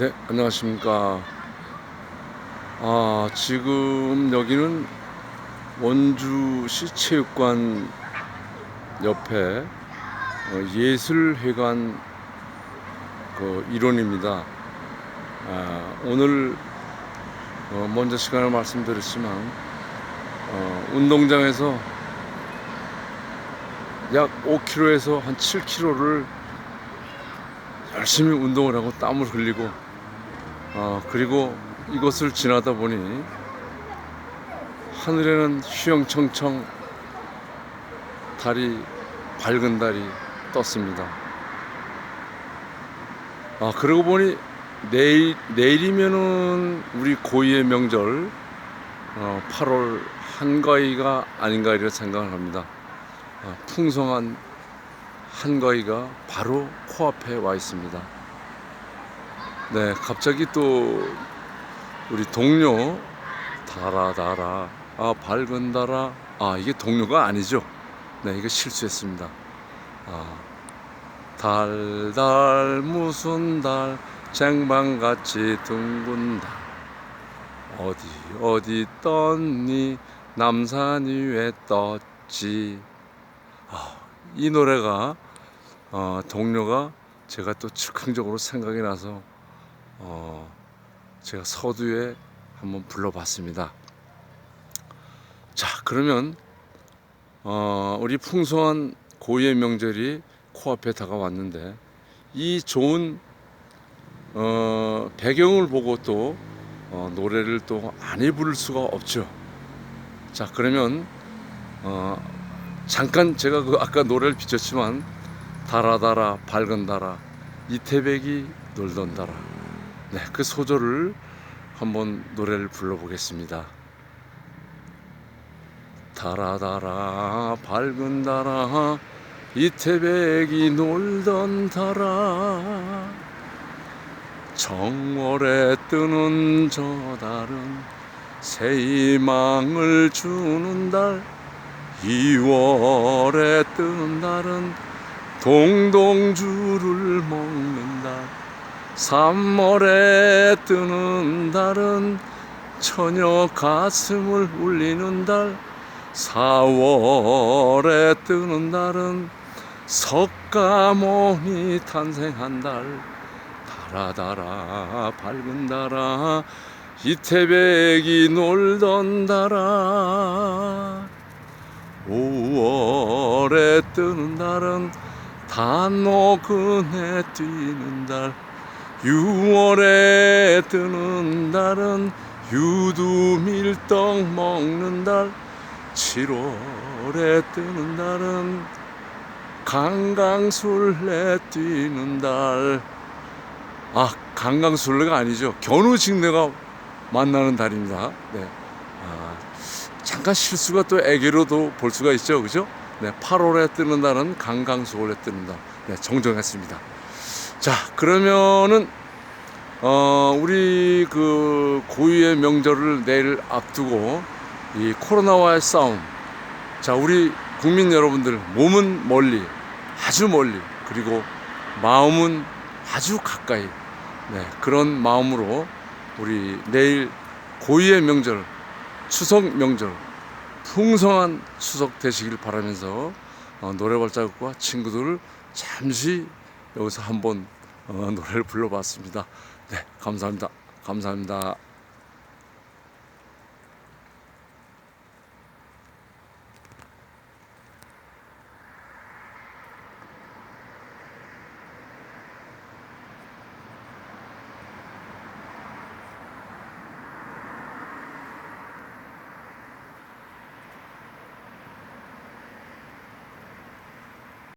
네, 안녕하십니까. 아, 지금 여기는 원주시 체육관 옆에 어, 예술회관 그 일원입니다. 아, 오늘 어, 먼저 시간을 말씀드렸지만 어, 운동장에서 약 5km에서 한 7km를 열심히 운동을 하고 땀을 흘리고 어, 그리고 이곳을 지나다 보니 하늘에는 휘영청청 달이 밝은 달이 떴습니다. 아 그러고 보니 내일 내일이면은 우리 고유의 명절 어, 8월 한가위가 아닌가 이런 생각을 합니다. 아, 풍성한 한가위가 바로 코앞에 와 있습니다. 네, 갑자기 또 우리 동료 달아 달아 아 밝은 달아 아 이게 동료가 아니죠. 네, 이거 실수했습니다. 아 달달 무슨 달 쟁반같이 둥근 달 어디 어디 떴니 남산 위에 떴지 아, 이 노래가 어, 동료가 제가 또 즉흥적으로 생각이 나서 어, 제가 서두에 한번 불러봤습니다. 자 그러면 어, 우리 풍성한 고유의 명절이 코앞에 다가왔는데 이 좋은 어, 배경을 보고 또 어, 노래를 또안 부를 수가 없죠. 자 그러면 어, 잠깐 제가 그 아까 노래를 비췄지만 달아달아 밝은 달아 이태백이 놀던 달아 네 그 소절을 한번 노래를 불러보겠습니다. 달아달아 밝은 달아 이태백이 놀던 달아. 정월에 뜨는 저 달은 새 희망을 주는 달. 2월에 뜨는 달은 동동주를 먹는 달 3월에 뜨는 달은 처녀 가슴을 울리는 달. 4월에 뜨는 달은 석가모니 탄생한 달. 달아달아 밝은 달아 이태백이 놀던 달아. 5월에 뜨는 달은 단오근에 뛰는 달 6월에 뜨는 달은 유두 밀떡 먹는 달 7월에 뜨는 달은 강강술래 뛰는 달 아, 강강술래가 아니죠. 견우직내가 만나는 달입니다. 네. 아, 잠깐 실수가 또 애교로도 볼 수가 있죠. 그죠? 네. 8월에 뜨는 달은 강강술래 뜨는 달. 네. 정정했습니다. 자, 그러면은, 어, 우리 그 고유의 명절을 내일 앞두고 이 코로나와의 싸움. 자, 우리 국민 여러분들 몸은 멀리, 아주 멀리, 그리고 마음은 아주 가까이. 네, 그런 마음으로 우리 내일 고유의 명절, 추석 명절, 풍성한 추석 되시길 바라면서 어, 노래 발자국과 친구들을 잠시 여기서 한번 어, 노래를 불러봤습니다. 네, 감사합니다. 감사합니다.